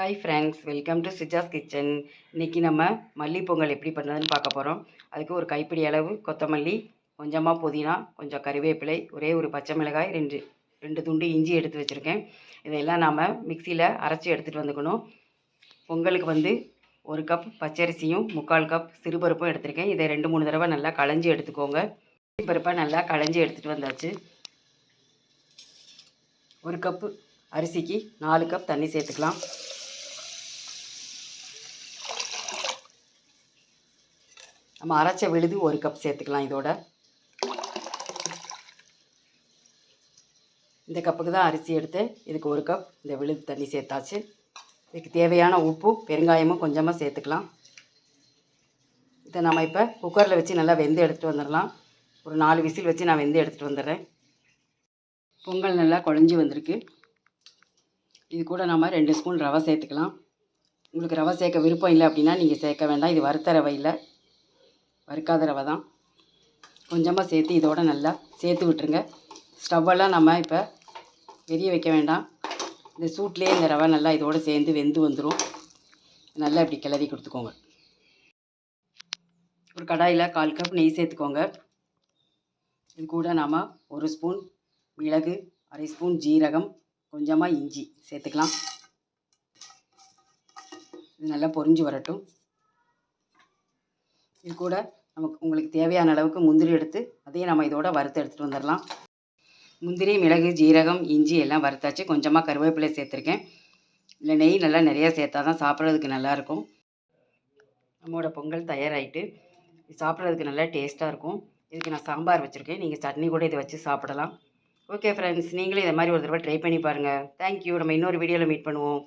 Hi friends welcome to Suja's kitchen இன்றைக்கி நம்ம மல்லி பொங்கல் எப்படி பண்ணுறதுன்னு பார்க்க போகிறோம் அதுக்கு ஒரு கைப்பிடி அளவு கொத்தமல்லி கொஞ்சமாக புதினா கொஞ்சம் கறிவேப்பிலை ஒரே ஒரு பச்சை மிளகாய் ரெண்டு ரெண்டு துண்டு இஞ்சி எடுத்து வச்சுருக்கேன். இதெல்லாம் நாம் மிக்சியில் அரைச்சி எடுத்துகிட்டு வந்துக்கணும். பொங்கலுக்கு வந்து ஒரு கப் பச்சரிசியும் முக்கால் கப் சிறுபருப்பும் எடுத்திருக்கேன். இதை ரெண்டு மூணு தடவை நல்லா களைஞ்சி எடுத்துக்கோங்க. பருப்பை நல்லா களைஞ்சி எடுத்துகிட்டு வந்தாச்சு. ஒரு கப்பு அரிசிக்கு நாலு கப் தண்ணி சேர்த்துக்கலாம். நம்ம அரைச்ச விழுது ஒரு கப் சேர்த்துக்கலாம் இதோட. இந்த கப்புக்கு தான் அரிசி எடுத்து இதுக்கு ஒரு கப் இந்த விழுது தண்ணி சேர்த்தாச்சு. இதுக்கு தேவையான உப்பு பெருங்காயமும் கொஞ்சமாக சேர்த்துக்கலாம். இதை நம்ம இப்போ குக்கரில் வச்சு நல்லா வெந்து எடுத்துகிட்டு வந்துடலாம். ஒரு நாலு விசில் வச்சு நான் வெந்து எடுத்துகிட்டு வந்துடுறேன். பொங்கல் நல்லா குழஞ்சி வந்திருக்கு. இது கூட நம்ம ரெண்டு ஸ்பூன் ரவை சேர்த்துக்கலாம். உங்களுக்கு ரவை சேர்க்க விருப்பம் இல்லை அப்படின்னா நீங்கள் சேர்க்க வேண்டாம். இது வறுத்த ரவை இல்லை. வறுக்காத ரவை தான். கொஞ்சமாக சேர்த்து இதோட நல்லா சேர்த்து விட்டுருங்க. ஸ்டவ்வெல்லாம் நம்ம இப்போ வெறிய வைக்க வேண்டாம். இந்த சூட்லேயே இந்த ரவை நல்லா இதோடு சேர்ந்து வெந்து வந்துடும் நல்லா இப்படி கிளறி கொடுத்துக்கோங்க. ஒரு கடாயில் கால் கப் நெய் சேர்த்துக்கோங்க. இது கூட நாம் ஒரு ஸ்பூன் மிளகு அரை ஸ்பூன் ஜீரகம் கொஞ்சமாக இஞ்சி சேர்த்துக்கலாம். இது நல்லா பொரிஞ்சு வரட்டும். இது கூட நமக்கு உங்களுக்கு தேவையான அளவுக்கு முந்திரி எடுத்து அதையும் நம்ம இதோட வறுத்து எடுத்துகிட்டு வந்துடலாம் முந்திரி மிளகு ஜீரகம் இஞ்சி எல்லாம் வறுத்தாச்சு. கொஞ்சமாக கருவேப்பிலை சேர்த்துருக்கேன். இல்லை நெய் நல்லா நிறையா சேர்த்தா தான் சாப்பிட்றதுக்கு நல்லாயிருக்கும் நம்மளோட பொங்கல் தயாராகிட்டு இது சாப்பிட்றதுக்கு நல்லா டேஸ்ட்டாக இருக்கும். இதுக்கு நான் சாம்பார் வச்சுருக்கேன். நீங்கள் சட்னி கூட இதை வச்சு சாப்பிடலாம். ஓகே ஃப்ரெண்ட்ஸ் நீங்களும் இதை மாதிரி ஒரு தடவை ட்ரை பண்ணி பாருங்கள் தேங்க்யூ நம்ம இன்னொரு வீடியோவில் மீட் பண்ணுவோம்.